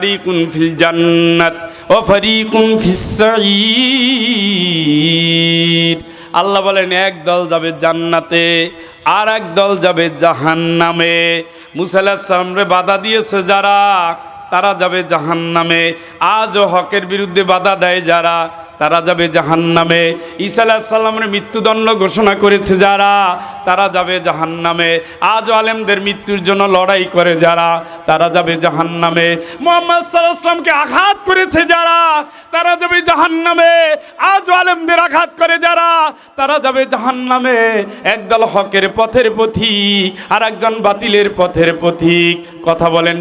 ফারিকুন feel জান্নাত, ও ফারিকুন ফিস সাঈর আল্লাহ বলেন, এক দল যাবে জান্নাতে, আর এক দল যাবে জাহান্নামে। সালামরে বাধা দিয়েছে যারা, তারা যাবে জাহান্নামে। আজও হকের বিরুদ্ধে বাধা দেয় যারা তারা যাবে জাহান্নামে। ঈসা আলাহ সাল্লামের মৃত্যুদণ্ড ঘোষণা করেছে যারা, তারা যাবে জাহান্নামে। আজ আলেমদের মৃত্যুর জন্য লড়াই করে যারা, তারা যাবে জাহান্নামে। মোহাম্মদ সাল্লাহামকে আঘাত করেছে যারা, তারা যাবে জাহান্নামে। আজ আলেমদের আঘাত করে যারা, তারা যাবে জাহান্নামে। একদল হকের পথের পথিক আর একজন বাতিলের পথের পথিক। কথা বলেন।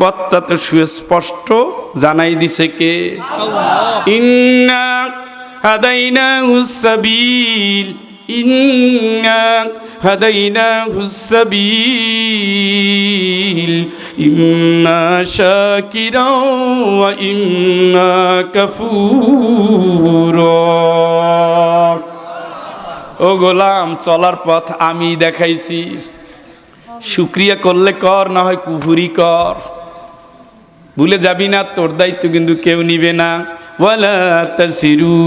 পথটা তো সুস্পষ্ট জানাই দিছে কে? ইন্না হাদাইনা হুসাবিল ও গোলাম চলার পথ আমি দেখাইছি। শুক্রিয়া করলে কর না হয় কুহুরি কর। ভুলে যাবি না, তোর দায়িত্ব কিন্তু কেউ নিবে না। ওয়ালা তাসিরু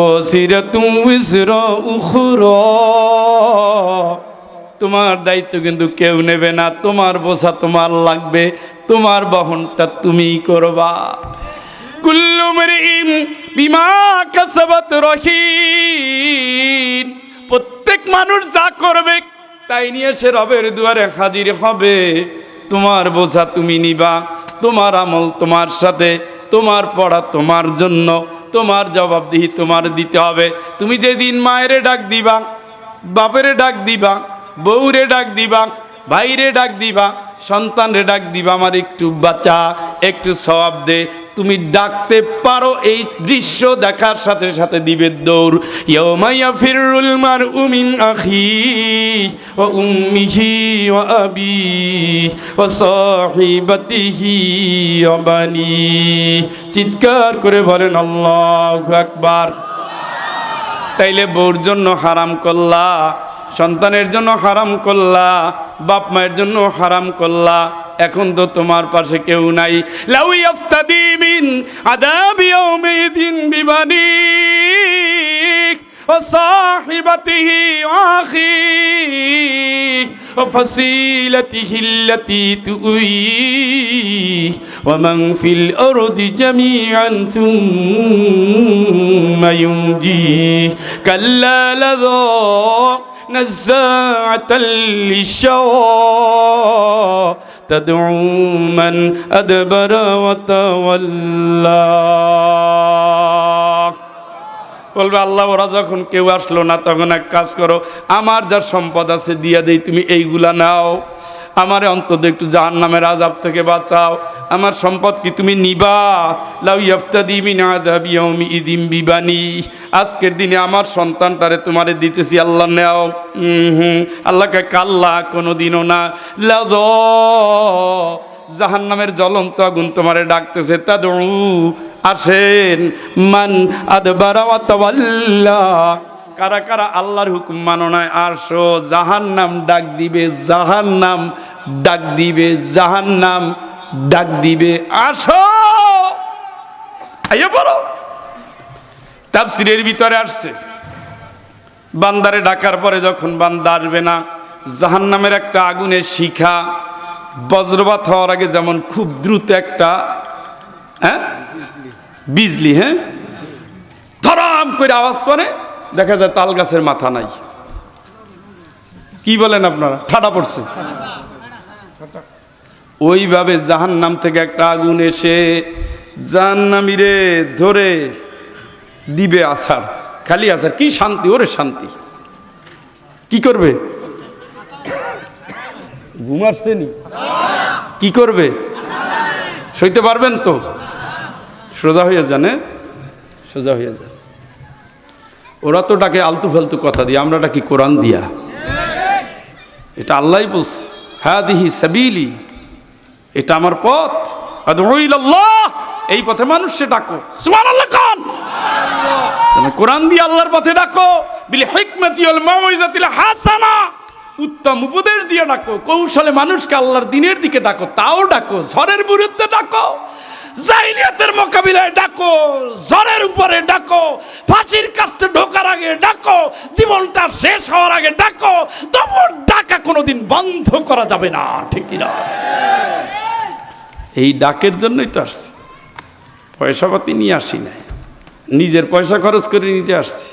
ও সিরাতুম উসরা উখরা। তোমার দায়িত্ব কিন্তু কেউ নেবে না, তোমার বোঝা তোমার লাগবে, তোমার বহনটা তুমিই করবা। কুল্লু বিমা কাসাবাত রহিন প্রত্যেক মানুষ যা করবে, তাই নিয়ে সে রবের দুয়ারে হাজির হবে। তোমার বোঝা তুমি নিবা তোমার আমল তোমার সাথে, তোমার পড়া তোমার জন্য, তোমার জবাবদিহি তোমার দিতে হবে। তুমি যেদিন মায়েরে ডাক দিবা, বাপেরে ডাক দিবা, বউরে ডাক দিবা, ভাইরে ডাক দিবা, সন্তানরে ডাক দিবা, আমার একটু বাচ্চা একটু সবাব দে তুমি ডাকতে পারো এই দৃশ্য দেখার সাথে সাথে দিবে দৌড়। ফিরুল মার উমিন আখি ও উম্মিহি ও আবি ও চিৎকার করে বলেন, আল্লাহু আকবার। তাইলে বউর জন্য হারাম করলা, সন্তানের জন্য হারাম করলা, বাপ মায়ের জন্য হারাম করলা। এখন তো তোমার পাশে কেউ নাই। লাউ ইফতাদি عذاب يومئذ ببنيك وصاحبته وأخيه وفصيلته التي تؤويه ومن في الأرض جميعا ثم ينجيه كلا لذا نزاعة للشوى تدعو من أدبر وتولى বলবে আল্লাহ ওরা যখন কেউ আসলো না তখন এক কাজ করো আমার যা সম্পদ আছে দিয়া দেই তুমি এইগুলা নাও আমার অন্তত একটু জাহান নামের আজাব থেকে বাঁচাও। আমার সম্পদ কি তুমি নিবা? লাউ ইফতাদি ইয়াউমি ইদিম বিবানি। আজকের দিনে আমার সন্তানটারে তোমারে দিতেছি, আল্লাহ নেও। হুম, আল্লাহকে কাল্লা কোনো দিনও না। লাদ জাহান্নামের জ্বলন্ত আগুন তোমারে ডাকতেছে তা আসেন মান আদবারা ওয়া তাওয়াল্লা। কারা কারা আল্লাহর হুকুম মানো নয় আসো জাহান্নাম ডাক দিবে, জাহান্নাম ডাক দিবে জাহান্নাম, ডাক দিবে আসো। আইয়া পড়ো। তাফসিরের ভিতরে আসছে। বান্দারে ডাকার পরে যখন বান্দা আসবে না, জাহান্নামের একটা আগুনের শিখা, বজ্রপাত হওয়ার আগে যেমন খুব দ্রুত একটা হ্যাঁ? বিজলি হ্যাঁ? ধরাম করে আওয়াজ পরে দেখা যায় তাল গাছের মাথা নাই। কি বলেন আপনারা? ঠাডা পড়ছে। ওইভাবে জাহান নাম থেকে একটা আগুন এসে জাহান্নামীরে ধরে দিবে আসার খালি আসার কি শান্তি? ওরে শান্তি। কি করবে? ঘুমাচ্ছেনি কি করবে? সইতে পারবেন তো? সোজা হয়ে জানে সোজা হয়ে যান। ওরা তো ডাকে আলতু ফালতু কথা দিয়ে, আমরা ডাকি কোরআন দিয়া। এটা আল্লাহ বলছে। হ্যাঁ দিহি সাবিলি। এটা আমার পথ। এই পথে মানুষে ডাকো। খান কোরআন দিয়ে আল্লাহর পথে ডাকো। হাসানা। উত্তম উপদেশ দিয়ে ডাকো। কৌশলে মানুষকে আল্লাহর দিনের দিকে ডাকো। তাও ডাকো। ঝড়ের বিরুদ্ধে ডাকো। জাইলিয়াতের মোকাবিলায় ডাকো, জ্বরের উপরে ডাকো, ফাঁসির কাছে ঢোকার আগে ডাকো, জীবনটা শেষ হওয়ার আগে ডাকো তবু ডাকা কোনোদিন বন্ধ করা যাবে না, ঠিক কিনা এই ডাকের জন্যই তো আসছি। পয়সা পাতি নিয়ে আসি নাই। নিজের পয়সা খরচ করে নিজে আসছি।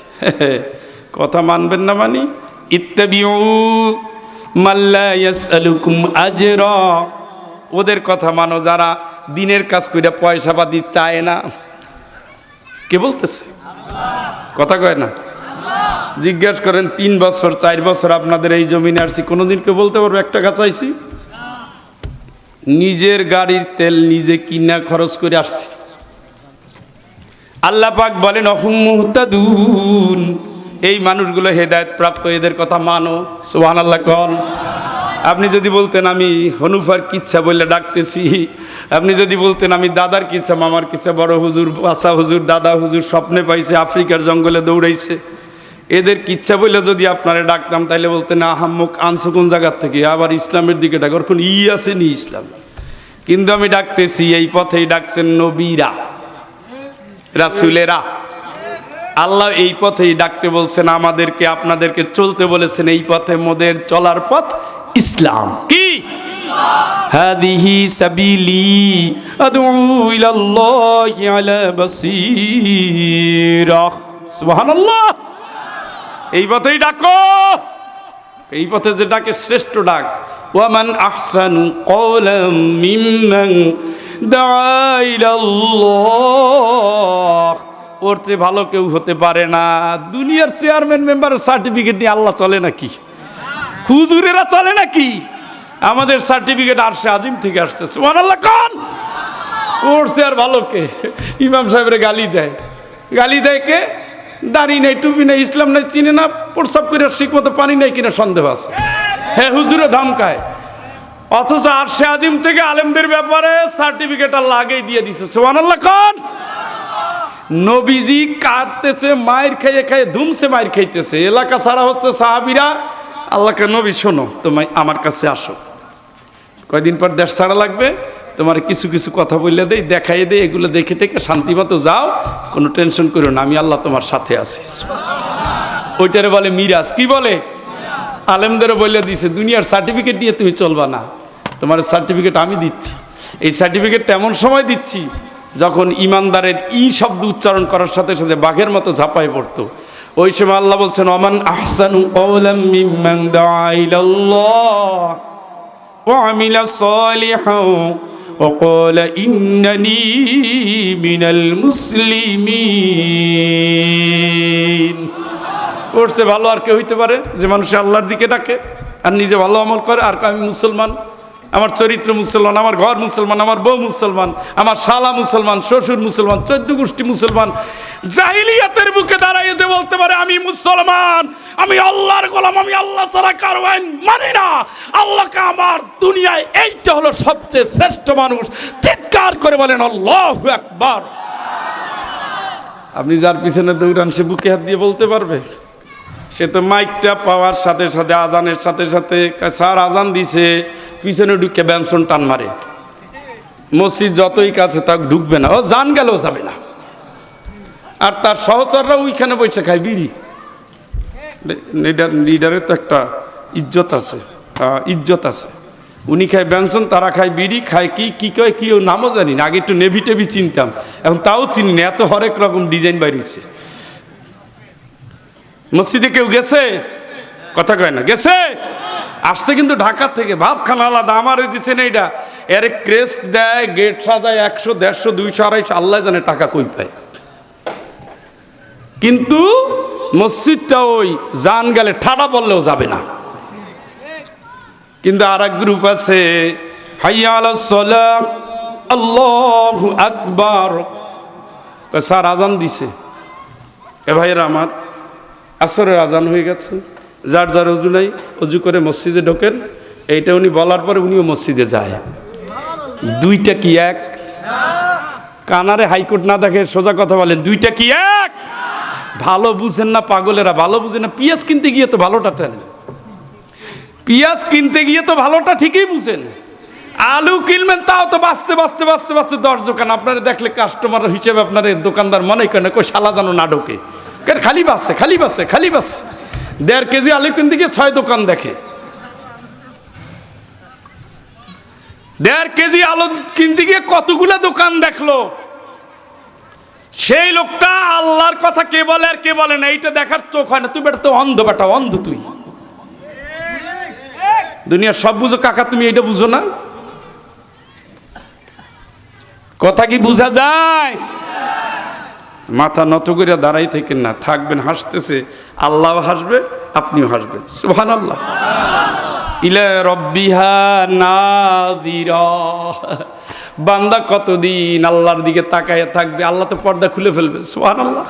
কথা মানবেন না মানি? ইত্যাবিউ মাল্লা ইয়াসআলুকুম আজরা। ওদের কথা মানো যারা দিনের কাজ করে পয়সা পাতি চায় না। কে বলতেছে? কথা কয় না। জিজ্ঞেস করেন, তিন বছর, চার বছর আপনাদের এই জমিনে আসছি কোনোদিন কেউ বলতে পারব? এক টাকা চাইছি নিজের গাড়ির তেল নিজে কিনা খরচ করে আসছি। আল্লাহ পাক বলেন, অহুম মুহতাদুন। এই মানুষগুলো হেদায়ত প্রাপ্ত, এদের কথা মানো। সোহান আল্লাহ কন। আপনি যদি বলতেন আমি হনুফার কিচ্ছা বললে ডাকতেছি, আপনি যদি বলতেন আমি দাদার কিচ্ছা, মামার কিচ্ছা, বড় হুজুর বাসা হুজুর, দাদা হুজুর স্বপ্নে পাইছে, আফ্রিকার জঙ্গলে দৌড়াইছে। এদের কিচ্ছা বললে যদি আপনারা ডাকতাম তাহলে বলতেন আহাম্মুক আনসু কোন জায়গার থেকে? আবার ইসলামের দিকে ডাক। ওর কোন ই আছে নি ইসলাম। কিন্তু আমি ডাকতেছি, এই পথেই ডাকছেন নবীরা, রাসুলেরা। আল্লাহ এই পথেই ডাকতে বলছেন, আমাদেরকে, আপনাদেরকে চলতে বলেছেন, এই পথে মোদের চলার পথ ইসলাম। কি? হাদিহি সাবিলি আদউ ইলাল্লাহি আলা বাসীরা। সুবহানাল্লাহ। এই পথেই ডাকো। এই পথে যে ডাকে শ্রেষ্ঠ ডাক। ওয়ামান আহসানু কওলাম মিম্মান দাআ ইলাল্লাহ। ওর চেয়ে ভালো কেউ হতে পারে না। দুনিয়ার চেয়ারম্যান মেম্বারের সার্টিফিকেট নিয়ে আল্লাহ চলে নাকি? হুজুরেরা চলে নাকি? আমাদের সার্টিফিকেট আসছে আজিম থেকে আসছে। সুমান আল্লাহ ওর চেয়ার ভালো কে? ইমাম সাহেবের গালি দেয়। গালি দেয় কে? দাড়ি নেই, টুপি নেই, ইসলাম নেই, চিনে না প্রসাব করে ঠিক মতো পানি নেই কিনা সন্দেহ আছে। হ্যাঁ হুজুরে ধমকায়। অথচ আরশে আজিম থেকে আলেমদের ব্যাপারে সার্টিফিকেট আল্লাহ আগেই দিয়ে দিছে। সোহান আল্লাহ নবীজি কাঁদতেছে, মায়ের খাইয়ে খাইয়ে ধুমসে মায়ের খাইতেছে। এলাকা ছাড়া হচ্ছে সাহাবিরা আল্লাহকে নবী, শোনো, তোমায় আমার কাছে আসো। কয়দিন পর দেশ ছাড়া লাগবে, তোমার কিছু কিছু কথা বললে দেই দেখাই দেই, এগুলো দেখে টেকে শান্তি মতো যাও, কোনো টেনশন করো না, আমি আল্লাহ তোমার সাথে আছি। ওইটারে বলে মিরাজ, কি বলে? আলেমদেরও বলে দিছে, দুনিয়ার সার্টিফিকেট নিয়ে তুমি চলবা না। তোমার সার্টিফিকেট আমি দিচ্ছি। এই সার্টিফিকেট এমন সময় দিচ্ছি, যখন ইমানদারের ই শব্দ উচ্চারণ করার সাথে সাথে বাঘের মতো ঝাঁপায় পড়তো। ওই সময় আল্লাহ বলছেন অমান আহসানু কওলাম মিম্মান দাআ ইলাল্লাহ وعمل صالحا وقال إنني من المسلمين করছে ভালো আর কে হইতে পারে যে মানুষ আল্লাহর দিকে ডাকে আর নিজে ভালো আমল করে আর আমি মুসলমান আমার চরিত্র মুসলমান, আমার ঘর মুসলমান, আমার বউ মুসলমান, আমার শালা মুসলমান, শ্বশুর মুসলমান, চোদ্দ গোষ্ঠী মুসলমান, জাহিলিয়াতের বুকে দাঁড়াইয়ে যে বলতে পারে, আমি মুসলমান, আমি আল্লাহর গোলাম, আমি আল্লাহ ছাড়া কারও আইন মানি না। আল্লাহকে আমার দুনিয়ায় এইটা হলো সবচেয়ে শ্রেষ্ঠ মানুষ। চিৎকার করে বলেন, আল্লাহ একবার আপনি যার পিছনে দৌড়ান, সে বুকে হাত দিয়ে বলতে পারবে? সে তো মাইকটা পাওয়ার সাথে সাথে, আজানের সাথে সাথে স্যার আজান দিছে, পিছনে ঢুকে ব্যঞ্জন টান মারে। মসজিদ যতই কাছে তা ঢুকবে না। ও জান গেলেও যাবে না। আর তার সহচররা ওইখানে বসে খায় বিড়ি। লিডার লিডারের তো একটা ইজ্জত আছে। ইজ্জত আছে। উনি খায় ব্যঞ্জন তারা খায় বিড়ি, খায় কি কি কয়, কি নামও জানি না। আগে একটু নেভি টেভি চিনতাম। এখন তাও চিনি না, এত হরেক রকম ডিজাইন বাইরেছে। মসজিদে কেউ গেছে? কথা কয় না। গেছে? আসছে কিন্তু ঢাকা থেকে। ভাবখানা আলাদা, আমার না এটা এর ক্রেস্ট দেয়, গেট সাজায় একশো, দেড়শো, দুইশো, আড়াইশো, আল্লাহ জানে টাকা কই পায়। কিন্তু মসজিদটা ওই জান গেলে ঠাডা বললেও যাবে না। কিন্তু আর এক গ্রুপ আছে আল্লাহু আকবার। স্যার আজান দিছে। এ ভাইয়েরা আমার আসরের আজান হয়ে গেছে। যার যার অজু নাই, অজু করে মসজিদে ঢোকেন। এইটা উনি বলার পরে উনিও মসজিদে যায়। দুইটা কি এক? কানারে হাইকোর্ট না দেখে সোজা কথা বলেন, দুইটা কি এক? ভালো বুঝেন না পাগলেরা, ভালো বুঝেন না, পিঁয়াজ কিনতে গিয়ে তো ভালোটা টানেন পেঁয়াজ কিনতে গিয়ে তো ভালোটা ঠিকই বুঝেন। আলু কিনবেন, তাও তো বাঁচতে বাঁচতে বাঁচতে বাঁচতে দশ দোকান আপনারা দেখলে কাস্টমার হিসেবে আপনার দোকানদার মনে করেন কই শালা যেন না ঢোকে। খালি বাসছে খালি বাসছে খালি বাসছে দেড় কেজি আলু কিনতে গিয়ে ছয় দোকান দেখে। দেড় কেজি আলু কিনতে গিয়ে কতগুলো দোকান দেখল? সেই লোকটা আল্লাহর কথা কে বলে আর কে বলে না, এইটা দেখার চোখ হয় না। তুই বেটা তো অন্ধ বেটা, অন্ধ তুই। দুনিয়ার সব বুঝো, কাকা তুমি এইটা বুঝো না? কথা কি বোঝা যায়? মাথা নত করে দাঁড়াই থাকেন না থাকবেন হাসতেছে আল্লাহ হাসবে আপনিও হাসবেন। সুহান আল্লাহ ইলা রব্বিহা নাদিরা বান্দা কতদিন আল্লাহর দিকে তাকায় থাকবে আল্লাহ তো পর্দা খুলে ফেলবে। সোহান আল্লাহ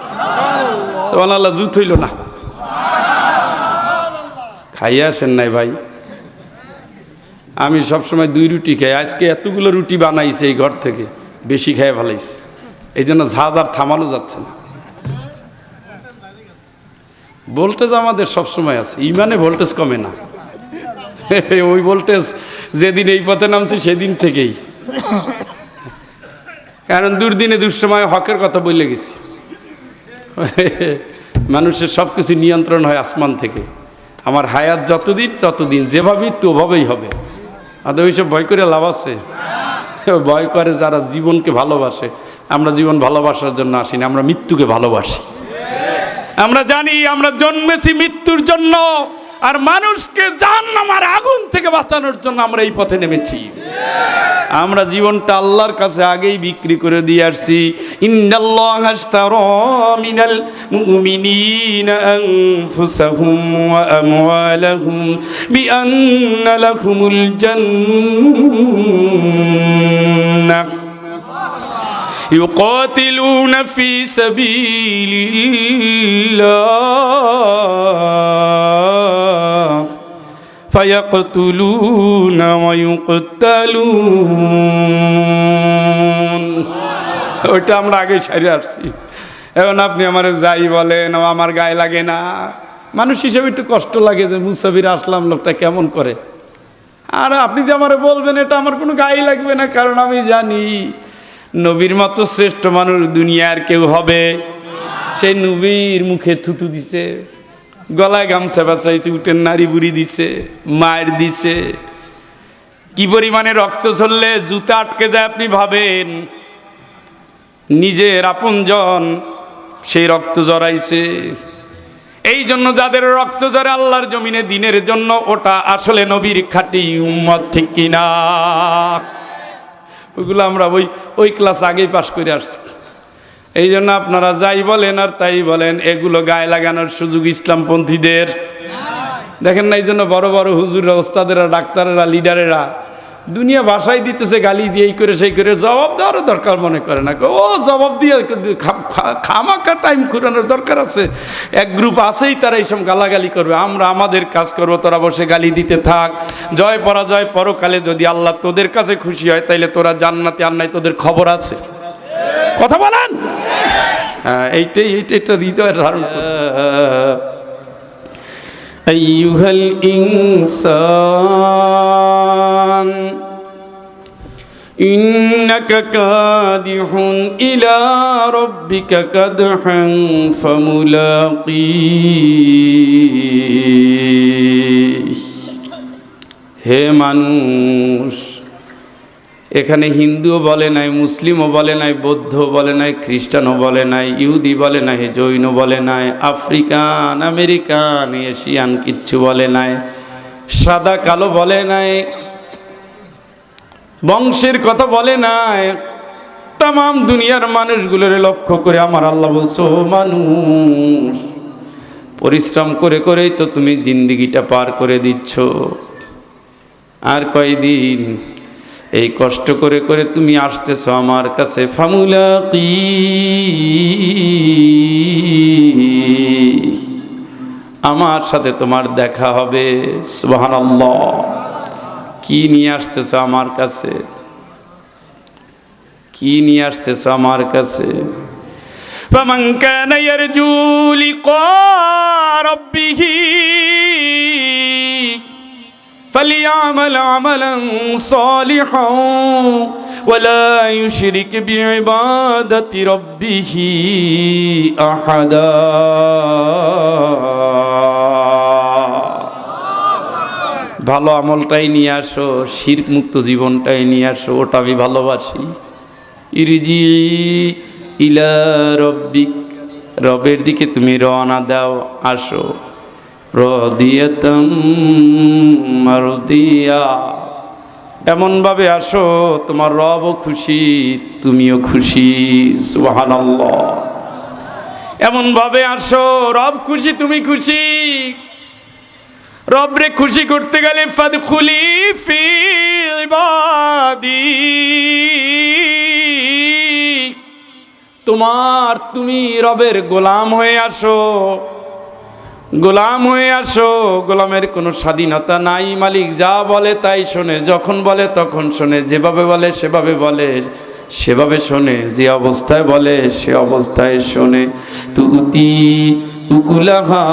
সোহান আল্লাহ জুত হইল না। খাইয়ে আসেন নাই ভাই। আমি সবসময় দুই রুটি খাই আজকে এতগুলো রুটি বানাইছে এই ঘর থেকে বেশি খেয়ে ভালাইছে। এই জন্য ঝাঁজ আর থামানো যাচ্ছে না। ভোল্টেজ আমাদের সবসময় আছে, ইমানে ভোল্টেজ কমে না। ওই ভোল্টেজ যেদিন এই পথে নামছে সেদিন থেকেই। কারণ দুর্দিনে দুঃসময় হকের কথা বলে গেছি। মানুষের সব কিছু নিয়ন্ত্রণ হয় আসমান থেকে। আমার হায়াত যতদিন ততদিন, যেভাবেই তো ওভাবেই হবে। আদৌ ওইসব ভয় করে লাভ আছে। ভয় করে যারা জীবনকে ভালোবাসে। আমরা জীবন ভালোবাসার জন্য আসি না আমরা মৃত্যুকে ভালোবাসি। আমরা জানি আমরা জন্মেছি মৃত্যুর জন্য, আর মানুষকে জান আমার আগুন থেকে বাঁচানোর জন্য আমরা এই পথে নেমেছি। আমরা জীবনটা আল্লাহর কাছে আগেই বিক্রি করে দিয়ে আসছি। ইন্নাল্লাহ يقاتلون في سبيل الله فيقتلون ويقتلون ওইটা আমরা আগে সারি আসছি এখন আপনি আমার যাই বলেন ও আমার গায়ে লাগে না মানুষ হিসেবে একটু কষ্ট লাগে যে মুসাফির আসলাম লোকটা কেমন করে আর আপনি যে আমার বলবেন এটা আমার কোনো গায়ে লাগবে না কারণ আমি জানি নবীর মতো শ্রেষ্ঠ মানুষ দুনিয়ার কেউ হবে। সেই নবীর মুখে থুতু দিছে, গলায় গামছা বাঁচাইছে উঠের নারী বুড়ি দিছে, মায়ের দিছে। কি পরিমাণে রক্ত চললে জুতা আটকে যায় আপনি ভাবেন? নিজের আপনজন সেই রক্ত জড়াইছে এই জন্য যাদের রক্ত জরে আল্লাহর জমিনে, দিনের জন্য ওটা আসলে নবীর খাটি উম্মত, ঠিক কিনা? ওইগুলো আমরা ওই ওই ক্লাস আগেই পাশ করে আসছি। এই জন্য আপনারা যাই বলেন আর তাই বলেন, এগুলো গায়ে লাগানোর সুযোগ ইসলামপন্থীদের। দেখেন না এই জন্য বড় বড় হুজুররা, ওস্তাদেরা, ডাক্তারেরা, লিডারেরা দুনিয়া ভাষাই দিতেছে গালি দিয়ে এই করে সেই করে জবাব দেওয়ারও দরকার মনে করে না ও জবাব দিয়ে খা- খা- খামাকা টাইম ঘুরানোর দরকার আছে এক গ্রুপ আছেই তারা এইসব গালাগালি করবে আমরা আমাদের কাজ করবো তোরা বসে গালি দিতে থাক জয় পরাজয় পরকালে যদি আল্লাহ তোদের কাছে খুশি হয় তাইলে তোরা জান্নাতে আর নাই তোদের খবর আছে কথা বলেন হ্যাঁ এইটাই এইটা একটা হৃদয়ের ধারণ أيها الإنسان إنك كادح إلى ربك كدحا فملاقيه হে মানুষ এখানে হিন্দুও বলে নাই মুসলিমও বলে নাই বৌদ্ধ বলে নাই খ্রিস্টানও বলে নাই ইহুদি বলে নাই জৈন বলে নাই আফ্রিকান আমেরিকান এশিয়ান কিচ্ছু বলে নাই সাদা কালো বলে নাই বংশের কথা বলে নাই। তাম দুনিয়ার মানুষগুলোর লক্ষ্য করে আমার আল্লাহ বলছো মানুষ, পরিশ্রম করে করেই তো তুমি জিন্দিগিটা পার করে দিচ্ছ। আর কয়দিন এই কষ্ট করে করে তুমি আসতেছো আমার কাছে, ফামুলা কি? আমার সাথে তোমার দেখা হবে, সুবহানাল্লাহ। কি নিয়ে আসতেছো আমার কাছে কি নিয়ে আসতেছো আমার কাছে فمن كان يرجو لقاء ربه فليعمل عملا صالحا ولا يشرك بعبادة ربه أحدا ভালো আমলটাই নিয়ে আসো শির্ক মুক্ত জীবনটাই নিয়ে আসো, ওটা আমি ভালোবাসি। ইরিজি ইলা রব্বিক, রবের দিকে তুমি রওনা দাও, আসো। এমনভাবে আসো, তোমার রবও খুশি, তুমিও খুশি, সুবহানাল্লাহ। এমনভাবে আসো, রব খুশি, তুমি খুশি। রবরে খুশি করতে গেলে ফাদ খুলি ফি ইবাদি। তোমার তুমি রবের গোলাম হয়ে আসো, গোলাম হয়ে আসো, গোলামের কোনো স্বাধীনতা নাই। মালিক যা বলে তাই শোনে, যখন বলে তখন শোনে, যেভাবে বলে সেভাবে বলে, সেভাবে শোনে, যে অবস্থায় বলে সে অবস্থায় শোনে। তুতি উকুলাহা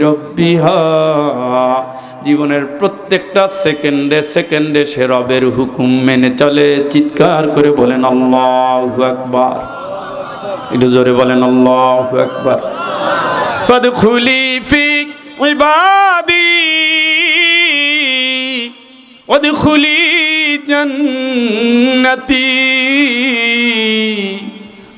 রব্বিহা। জীবনের প্রত্যেকটা সেকেন্ডে সেকেন্ডে সে রবের হুকুম মেনে চলে। চিৎকার করে বলেন, আল্লাহু আকবার। একটু জোরে বলেন, আল্লাহু আকবার। ওয়াদখুলি জান্নাতি।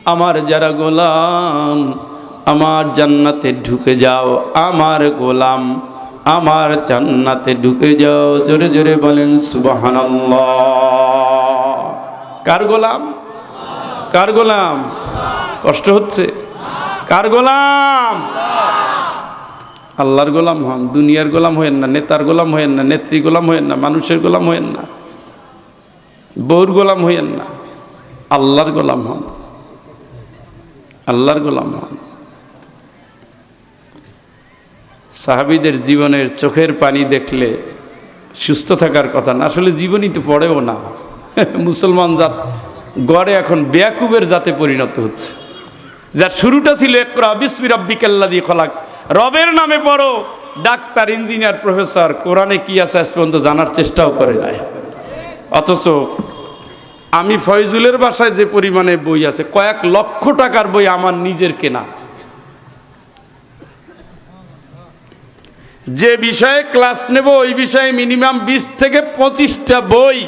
আমার যারা গোলাম আমার জান্নাতে ঢুকে যাও, আমার গোলাম আমার জান্নাতে ঢুকে যাও। জোরে জোরে বলেন, সুবহানাল্লাহ। কার গোলাম? কার গোলাম? কষ্ট হচ্ছে? কার গোলাম? আল্লাহর গোলাম হন, দুনিয়ার গোলাম হয়েন না, নেতার গোলাম হয়েন না, নেত্রী গোলাম হয়েন না, মানুষের গোলাম হয়েন না, বউর গোলাম হইয়েন না, আল্লাহর গোলাম হন, আল্লাহর গোলাম হন। সাহাবিদের জীবনের চোখের পানি দেখলে সুস্থ থাকার কথা না, আসলে জীবনই তো পড়েও না। মুসলমান জাত গড়ে এখন বেয়াকুবের জাতে পরিণত হচ্ছে। যার শুরুটা ছিল একরা বিসমি রব্বিকাল্লা দিয়ে খলাক। রবের নামে পড়ো, ডাক্তার, ইঞ্জিনিয়ার, প্রফেসর, কোরআনে কি আছে আজ পর্যন্ত জানার চেষ্টাও করে নাই। অথচ আমি ফয়জুলের বাসায় যে পরিমাণে বই আছে, কয়েক লক্ষ টাকার বই আমার নিজের কেনা। যে বিষয়ে ক্লাস নেব, ওই বিষয়ে মিনিমাম বিশ থেকে পঁচিশটা বই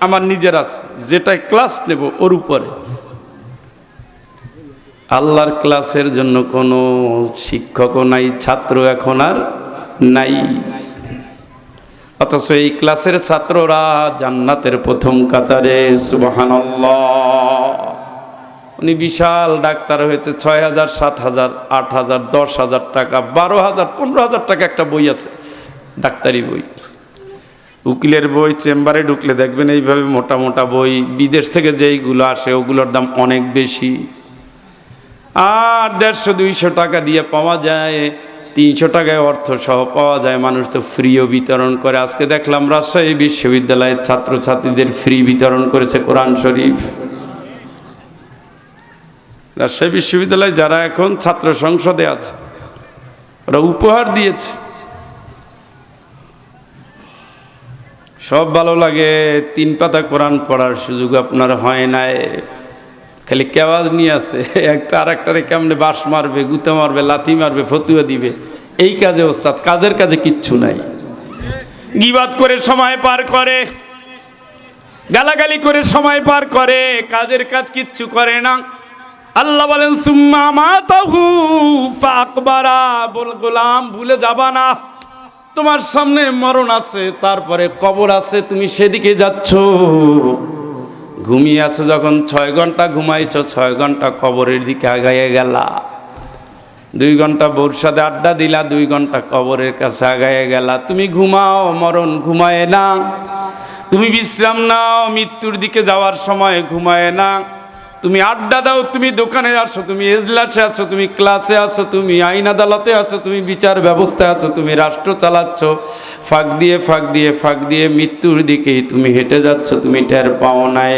আমার নিজের আছে। যেটা ক্লাস নেব, ওর উপরে। আল্লাহর ক্লাসের জন্য কোনো শিক্ষকও নাই, ছাত্র এখন আর নাই। অথচ এই ক্লাসের ছাত্ররা জান্নাতের প্রথম কাতারে, সুবহানাল্লাহ। উনি বিশাল ডাক্তার হয়েছে, ছয় হাজার, সাত হাজার, আট হাজার, দশ হাজার টাকা, বারো হাজার, পনেরো হাজার টাকা একটা বই আছে, ডাক্তারি বই। উকিলের বই, চেম্বারে ঢুকলে দেখবেন এইভাবে মোটা মোটা বই, বিদেশ থেকে যেইগুলো আসে ওগুলোর দাম অনেক বেশি। আর দেড়শো দুইশো টাকা দিয়ে পাওয়া যায়, তিনশো টাকায় অর্থ সহ পাওয়া যায়, মানুষ তো ফ্রিও বিতরণ করে। আজকে দেখলাম রাজশাহী বিশ্ববিদ্যালয়ের ছাত্রছাত্রীদের ফ্রি বিতরণ করেছে কোরআন শরীফ। রাজশাহী বিশ্ববিদ্যালয়ে যারা এখন ছাত্র সংসদে আছে, ওরা উপহার দিয়েছে। সব ভালো লাগে, তিন পাতা কোরআন পড়ার সুযোগ আপনার হয় নাই। খালি কেওয়াজ নিয়ে আছে, একটা আর একটারে কেমনে বাস মারবে, গুতে মারবে, লাথি মারবে, ফতুয়া দিবে। এই কাজে ওস্তাদ, কাজের কাজে কিচ্ছু নাই। গিবাদ করে সময় পার করে, গালাগালি করে সময় পার করে, কাজের কাজ কিচ্ছু করে না। আল্লাহ বলেন, সুম্মা মাতাহু, ফাকবারা। বল, গোলাম, ভুলে যাবা না। তোমার সামনে মরণ আছে, তারপরে কবর আছে, তুমি সেদিকে যাচ্ছ। ঘুমিয়ে আছো যখন, ছয় ঘণ্টা ঘুমাইছো, ছয় ঘণ্টা কবরের দিকে আগাইয়ে গেলা। দুই ঘণ্টা সাথে আড্ডা দিলা, দুই ঘণ্টা কবরের কাছে আগাইয়ে গেলা। তুমি ঘুমাও, মরণ ঘুমায় না। তুমি বিশ্রাম নাও, মৃত্যুর দিকে যাওয়ার সময় ঘুমায় না। তুমি আড্ডা দাও, তুমি দোকানে আসো, তুমি এজলাসে আছো তুমি ক্লাসে আছো তুমি আইন আদালতে আছো তুমি বিচার ব্যবস্থায় আছো তুমি রাষ্ট্র চালাচ্ছ। ফাঁক দিয়ে ফাঁক দিয়ে ফাঁক দিয়ে মৃত্যুর দিকেই তুমি হেঁটে যাচ্ছ, তুমি টের পাও নাই।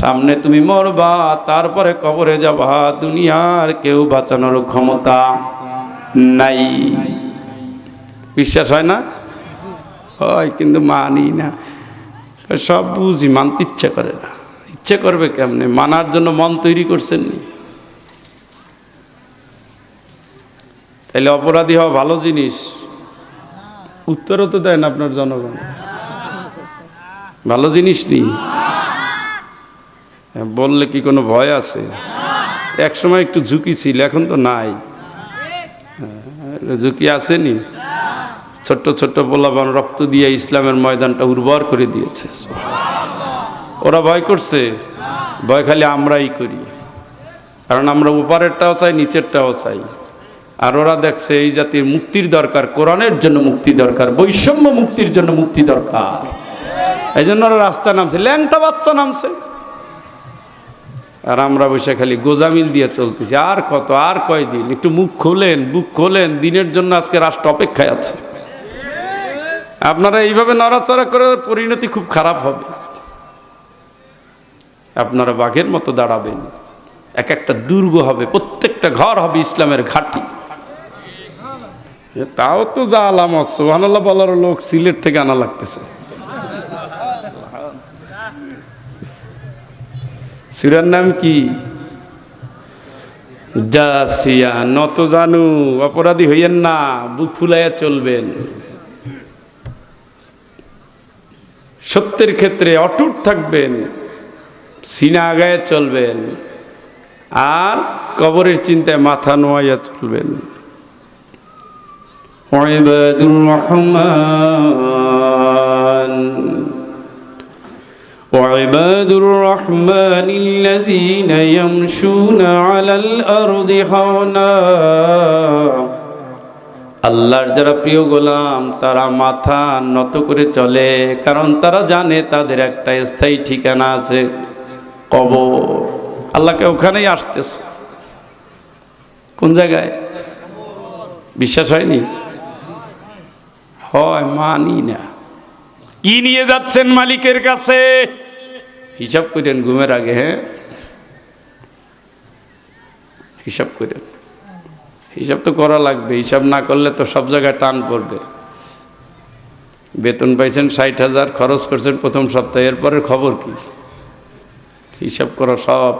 সামনে তুমি মরবা, তারপরে কবরে যাবা। দুনিয়ার কেউ বাঁচানোর ক্ষমতা নাই। বিশ্বাস হয় না? হয়, কিন্তু মানি না। সব বুঝি মানতে ইচ্ছে করে না। ইচ্ছে করবে কেমনে? মানার জন্য মন তৈরি করছেন নি? তাইলে অপরাধী হওয়া ভালো জিনিস। উত্তরও তো দেন আপনার জনগণ। ভালো জিনিস নি? বললে কি কোনো ভয় আছে? এক সময় একটু ঝুঁকি ছিল এখন তো নাই। হ্যাঁ, ঝুঁকি আসেনি ছোট্ট ছোট্ট পোলাবান রক্ত দিয়ে ইসলামের ময়দানটা উর্বর করে দিয়েছে। ওরা ভয় করছে, ভয় খালি আমরাই করি। কারণ আমরা উপরেরটাও চাই, নিচেরটাও চাই। আর ওরা দেখছে এই জাতির মুক্তির দরকার, কোরআনের জন্য মুক্তি দরকার, বৈষম্য মুক্তির জন্য মুক্তি দরকার। এই জন্য ওরা রাস্তা নামছে, ল্যাংটা বাচ্চা নামছে। আর আমরা বসে খালি গোজামিল দিয়ে চলতেছি। আর কত, আর কয়দিন? একটু মুখ খোলেন, বুক খোলেন, দিনের জন্য আজকে রাষ্ট্র অপেক্ষায় আছে। আপনারা এইভাবে নড়াচড়া করে পরিণতি খুব খারাপ হবে। আপনারা বাঘের মতো দাঁড়াবেন। এক একটা দুর্গ হবে, প্রত্যেকটা ঘর হবে ইসলামের ঘাটি। তাও তো যা আলামত সোহানাল্লাহ বলার লোক সিলেট থেকে আনা লাগতেছে। সিরার নাম কি? জাসিয়া নত জানু, অপরাধী হইয়েন না, বুক ফুলাইয়া চলবেন। সত্যের ক্ষেত্রে অটুট থাকবেন সিনা আগায় চলবেন আর কবরের চিন্তায় মাথা নোয়াইয়া চলবেন ওয়াইবাদুর রহমান وعباد الرحمن الذين يمشون على الأرض هونا আল্লাহর যারা প্রিয় গোলাম তারা মাথা নত করে চলে কারণ তারা জানে তাদের একটা স্থায়ী ঠিকানা আছে কবর। আল্লাহকে ওখানেই আসতেছে। কোন জায়গায়? বিশ্বাস হয়নি? হয় মানি না। কি নিয়ে যাচ্ছেন মালিকের কাছে? হিসাব করেন ঘুমের আগে হ্যাঁ? হিসাব করেন। হিসাব তো করা লাগবে, হিসাব না করলে তো সব জায়গায় টান পড়বে। বেতন পাইছেন ষাট হাজার, খরচ করছেন প্রথম সপ্তাহে, এরপরের খবর কি? হিসাব করা সব।